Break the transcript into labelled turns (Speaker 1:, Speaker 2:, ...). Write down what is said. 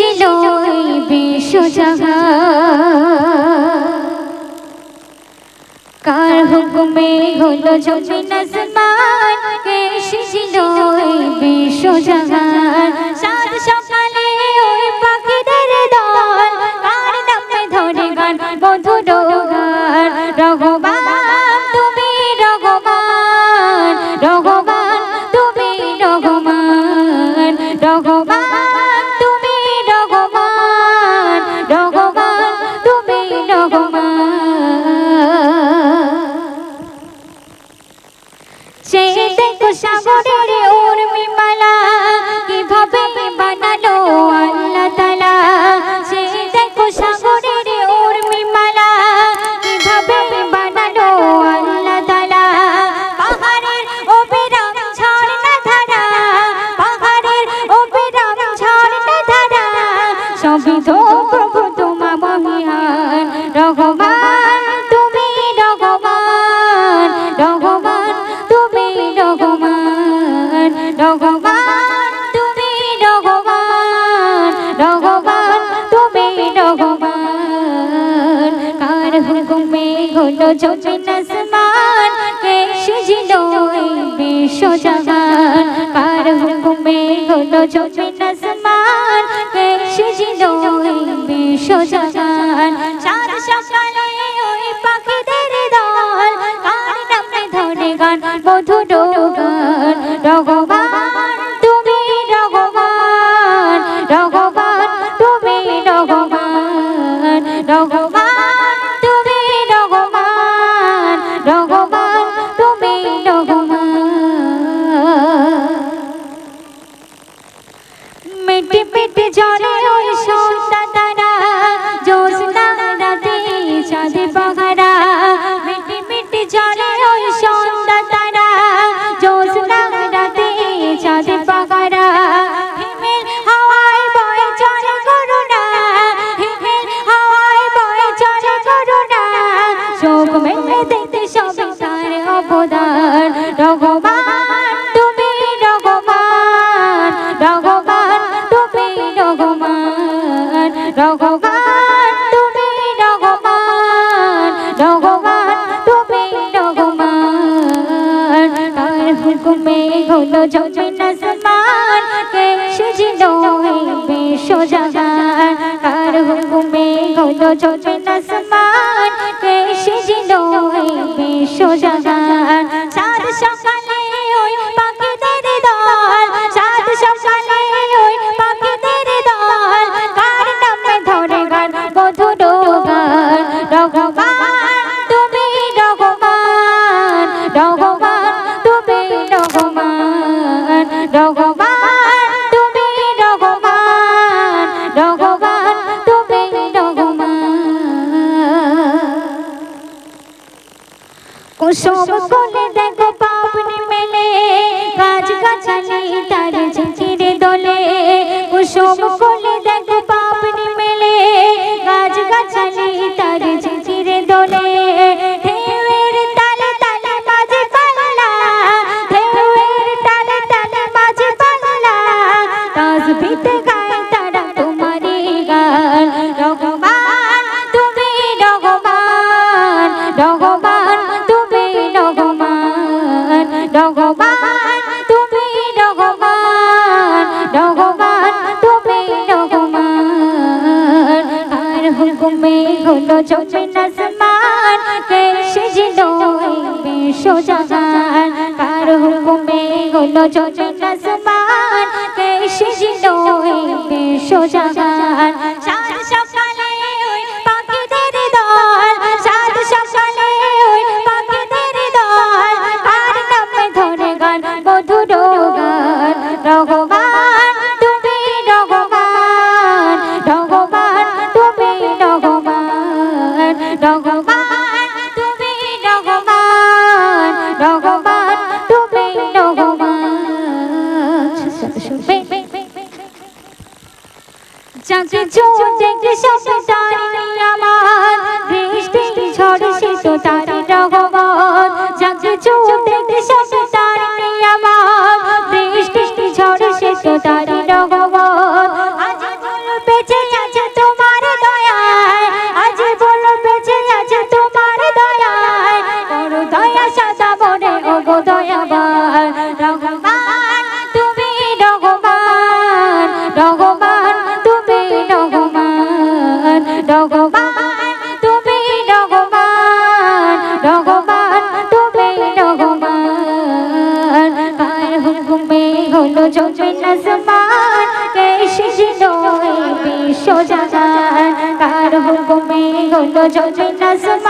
Speaker 1: এসেছিল বিশ্বজাগা কার হুকুমে হলো জমি আসমান জমিন আসমান সেজিল এই বিশ্বজাহান কার হুকুমে হলো জমিন আসমান সেজিল এই বিশ্বজাহান চাঁদ সকালে ওই ধরে গান মধুর গান মিটি জলে ওই সন্ধ্যা তারা। রাতে চাঁদে পাহারা। মিটি মিটি জলে ওই সন্ধ্যা তারা। রাতে চাঁদে পাহারা। হিমেল হাওয়ায় বয়ে চলে করুণা হিমেল হাওয়ায় বয়ে চলে করুণা চোখ মেলে দেখতে সবই তার অবদান। রঘবান হুকুমে হলো জমে আসমান কে সেজিল এই বিশ্বজাহান কার হুকুমে হলো জমে আসমান কুসুম কোলে দেখো, পাপনি মেলে। গাছ গাছালি তার ঝিঁচিরে দোলে। কুসুম কোলে দেখো, পাপনি মেলে। গাছ গাছালি তার ঝিঁচিরে দোলে। ঢেউয়ের তালে হলো জমিন আসমান, কে সেজিল বিশ্ব জাহান কার হুকুমে হলো জমিন আসমান, কে সেজিল বিশ্ব বিশ্বজাহান চাঁদে চোখ দেখে সব তারি আমার। বৃষ্টি ঝড় সে তো তারি হুকুমে হলো